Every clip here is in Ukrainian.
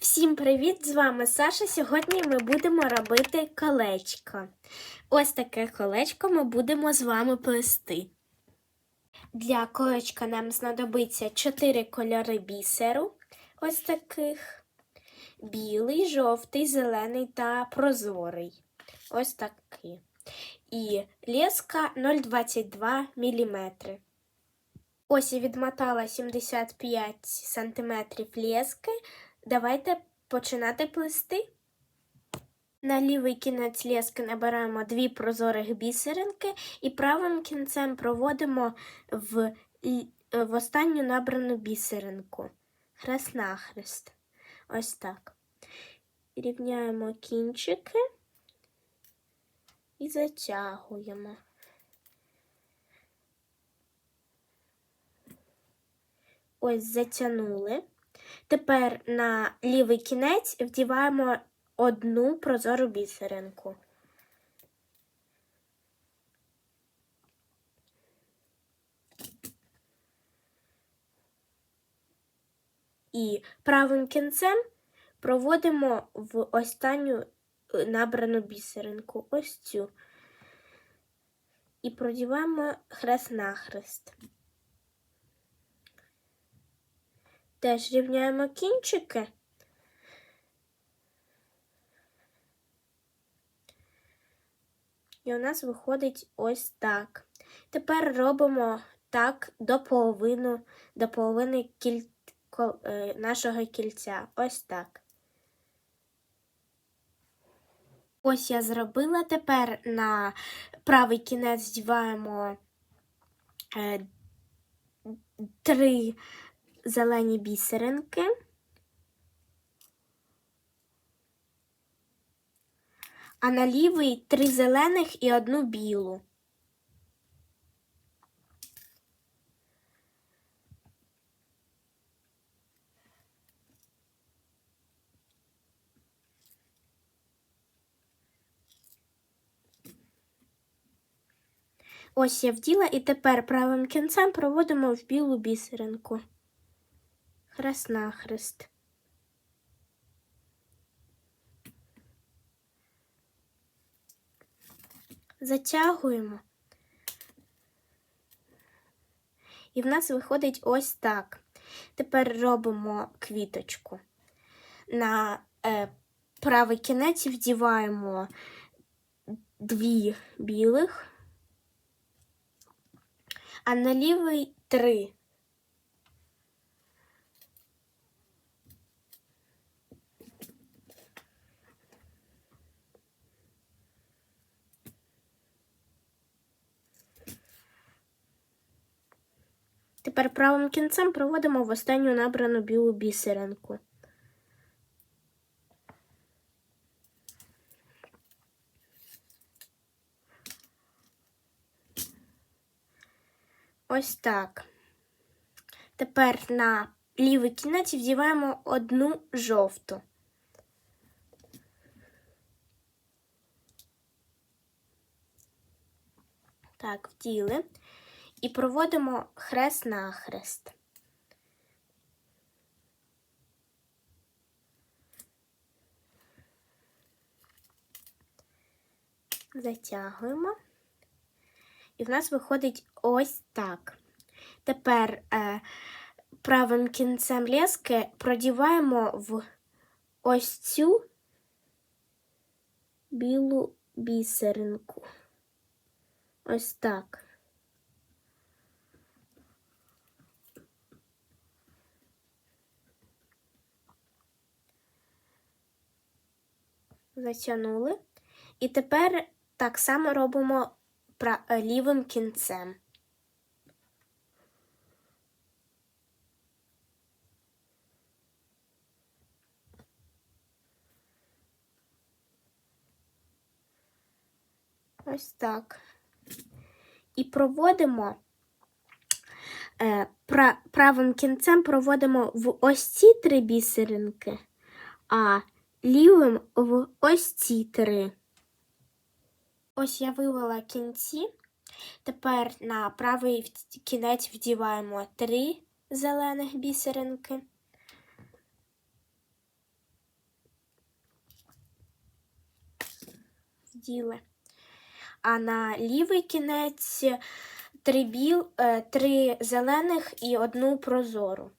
Всім привіт! З вами Саша. Сьогодні ми будемо робити колечко. Ось таке колечко ми будемо з вами плести. Для колечка нам знадобиться 4 кольори бісеру. Ось таких: білий, жовтий, зелений та прозорий. Ось такий. І леска 0,22 мм. Ось я відмотала 75 см лески. Давайте починати плести. На лівий кінець лески набираємо дві прозорих бісеринки і правим кінцем проводимо в, в останню набрану бісеринку. Хрест-нахрест. Ось так. Рівняємо кінчики і затягуємо. Ось затягнули. Тепер на лівий кінець вдіваємо одну прозору бісеринку. І правим кінцем проводимо в останню е, набрану бісеринку, ось цю. І продіваємо хрест-нахрест. Теж рівняємо кінчики. І у нас виходить ось так. Тепер робимо так до половини, до половини кіль... е, нашого кільця. Ось так. Ось я зробила. Тепер на правий кінець здіваємо е, три зелені бісеринки. А на лівий три зелених і одну білу. Ось я вділа і тепер правим кінцем проводимо в білу бісеринку. Хрест-нахрест. Затягуємо. І в нас виходить ось так. Тепер робимо квіточку. На е, правий кінець вдіваємо дві білих, а на лівий три. Тепер правим кінцем проводимо в останню набрану білу бісеринку. Ось так. Тепер на лівий кінець вдіваємо одну жовту. Так, вділи. І проводимо хрест-нахрест. Затягуємо. І в нас виходить ось так. Тепер е, правим кінцем лески продіваємо в ось цю білу бісеринку. Ось так. Затягнули. І тепер так само робимо е, лівим кінцем. Ось так. І проводимо е, пра- правим кінцем проводимо в ось ці три бісеринки, а лівим в ось ці три. Ось я вивела кінці. Тепер на правий кінець вдіваємо три зелених бісеринки. Вділи. А на лівий кінець три біл, е, три зелених і одну прозору.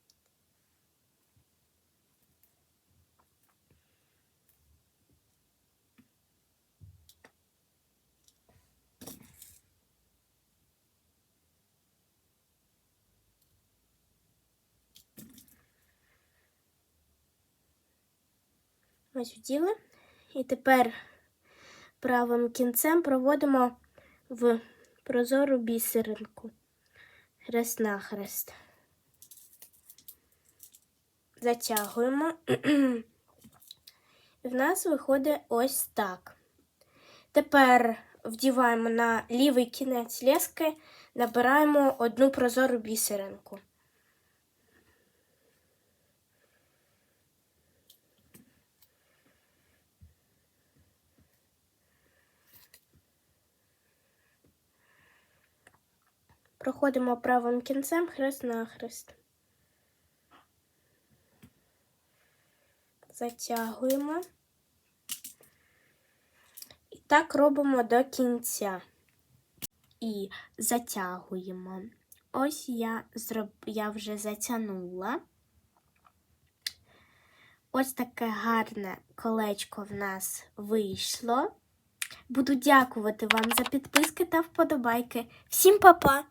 Ось вділи. І тепер правим кінцем проводимо в прозору бісеринку. Хрест на хрест. Затягуємо. І в нас виходить ось так. Тепер вдіваємо на лівий кінець лески, набираємо одну прозору бісеринку. Проходимо правим кінцем хрест на хрест. Затягуємо. І так робимо до кінця. І затягуємо. Ось я, зроб... я вже затягнула. Ось таке гарне колечко в нас вийшло. Буду дякувати вам за підписки та вподобайки. Всім па-па!